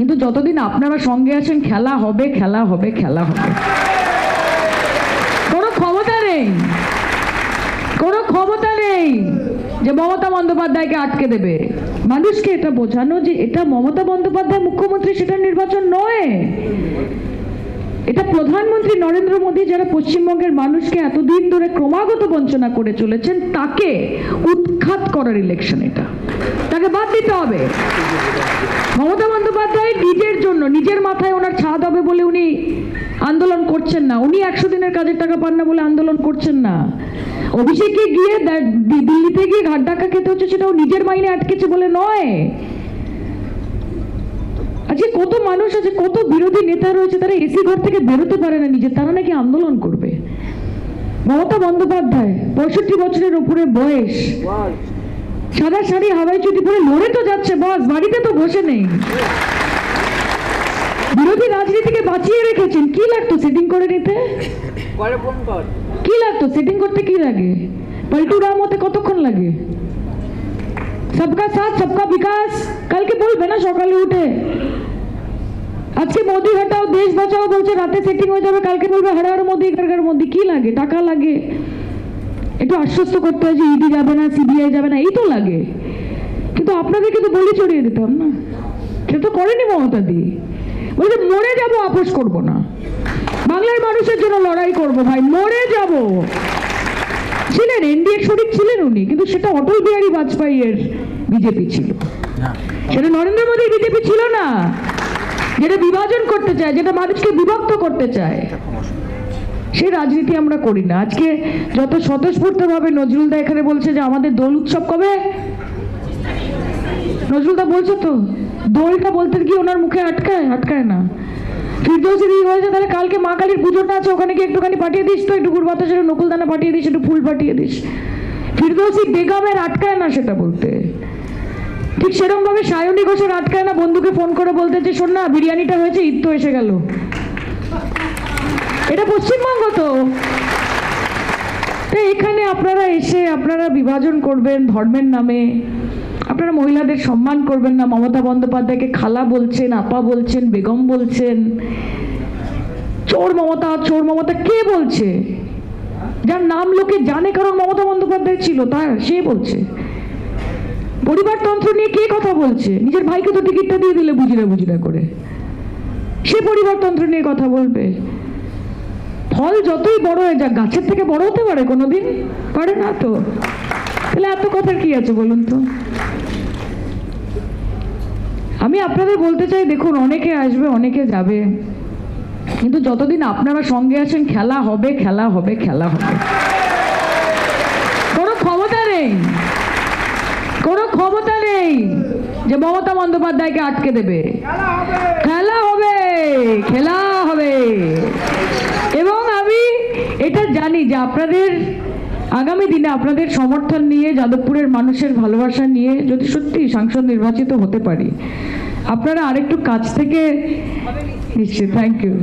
কিন্তু যতদিন আপনারা সঙ্গে আছেন, খেলা হবে খেলা হবে খেলা হবে। কোনো ক্ষমতা নেই। কোনো ক্ষমতা নেই যে মমতা বন্দ্যোপাধ্যায়কে আটকে দেবে। মানুষকে এটা বোঝানো যে এটা মমতা বন্দ্যোপাধ্যায় মুখ্যমন্ত্রী, সেটা নির্বাচন নয়। এটা প্রধানমন্ত্রী নরেন্দ্র মোদী যারা পশ্চিমবঙ্গের মানুষকে এতদিন ধরে ক্রমাগত বঞ্চনা করে চলেছেন, তাকে উৎখাত করার ইলেকশন এটা। তাকে বাদ দিতে হবে। মমতা বন্দ্যোপাধ্যায় নিজের জন্য, নিজের মাথায় ওনার ছাদ হবে বলে উনি আন্দোলন করছেন না। উনি একশো দিনের কাজের টাকা পান না বলে আন্দোলন করছেন না। অভিষেকে গিয়ে দিল্লিতে গিয়ে ঘাট ডাকা খেতে হচ্ছে সেটাও নিজের মাইনে আটকেছে বলে নয়। আজকে কত মানুষ আছে, কত বিরোধী নেতা রয়েছে, তারা এসি ঘর থেকে বেরোতে পারে না নিজে, তারা নাকি আন্দোলন করবে? মমতা বন্দ্যোপাধ্যায়, পঁয়ষট্টি বছরের উপরে বয়স। সাদা শাড়ি হাওয়াই চুটি পরে লড়ে তো যাচ্ছে বস বাড়িতে তো বসে নেই। বিরোধী রাজনীতিকে বাঁচিয়ে রেখেছেন কি লাগতো সেটিং করে নিতে? কি লাগতো? সেটিং করতে কি লাগে? পল্টু রাম হতে কতক্ষণ লাগে? সবকা সাথ সবকা বিকাশ। কালকে বলবে না সকালে উঠে। আজকে মোদি হটাও দেশ বাঁচাও বলছে রাতে সেটিং হয়ে যাবে কালকে বলবে হর মোদি ঘর মোদি কি লাগে? টাকা লাগে। একটু আশ্বস্ত করতে হয় যে ইডি যাবে না সিবিআই যাবে না এই তো লাগে। কিন্তু আপনাদেরকে তো বলি চড়িয়ে দিতাম না। সেটা তো করেনি মমতা দি বলছে মরে যাব আপোষ করব না। বাংলার মানুষের জন্য লড়াই করব ভাই মরে যাব। ছিলেন এনডিএ শরিক ছিলেন উনি কিন্তু সেটা অটল বিহারী বাজপেয়ীর বিজেপি ছিল। সেটা নরেন্দ্র মোদীর বিজেপি ছিল না। যেটা বিভাজন করতে চায় যেটা মানুষকে বিভক্ত করতে চায়। সেই রাজনীতি আমরা করি না। আজকে যত স্বতঃস্ফূর্তভাবে নজরুলদা এখানে বলছে যে আমাদের দোল উৎসব কবে? নজরুলদা বলছে তো, দোলটা বলতে কি ওনার মুখে আটকায় আটকায় না। ফিরদৌসি দিদি বলছে তাহলে কালকে মা কালীর পুজোটা আছে, ওখানে কি একটুখানি পাঠিয়ে দিস তো, একটু গুড় বাতাসের নকুলদানা পাঠিয়ে দিস, একটু ফুল পাঠিয়ে দিস। ফিরদৌসি বেগমের আটকায় না সেটা বলতে। ঠিক সেরকম ভাবে সায়নী ঘোষের আটকায় না, বন্ধুকে ফোন করে বলতে যে, শোন না, বিরিয়ানিটা হয়েছে, ঈদ তো এসে গেল। এটা পশ্চিমবঙ্গ তো। এখানে আপনারা এসে আপনারা বিভাজন করবেন ধর্মের নামে। আপনারা মহিলাদের সম্মান করবেন না। মমতা বন্দ্যোপাধ্যায়কে খালা বলছেন, আপা বলছেন, বেগম বলছেন। চোর মমতা চোর মমতা কে বলছে? যার নাম লোকে জানে কারণ মমতা বন্দ্যোপাধ্যায় ছিল তার সে বলছে। পরিবারতন্ত্র নিয়ে কে কথা বলছে? নিজের ভাইকে তো টিকিটটা দিয়ে দিলে বুঝিরা বুঝিরা করে। সে পরিবারতন্ত্র নিয়ে কথা বলবে। ফল যতই বড় হয়ে যাক, গাছের থেকে বড় হতে পারে কোনোদিন? পারে না তো। তাহলে এত কথার কি আছে বলুন তো? আমি আপনাদের বলতে চাই, দেখুন, অনেকে আসবে, অনেকে যাবে। কিন্তু যতদিন আপনারা সঙ্গে আছেন, খেলা হবে খেলা হবে খেলা হবে। কোনো ক্ষমতা নেই। কোনো ক্ষমতা নেই যে মমতা বন্দ্যোপাধ্যায়কে আটকে দেবে। খেলা হবে। খেলা হবে। এবং এটা জানি যে আপনাদের আগামী দিনে আপনাদের সমর্থন নিয়ে, যাদবপুরের মানুষের ভালোবাসা নিয়ে যদি সত্যি সাংসদ নির্বাচিত হতে পারি, আপনারা আরেকটু কাছ থেকে নিশ্চয়ই থ্যাংক ইউ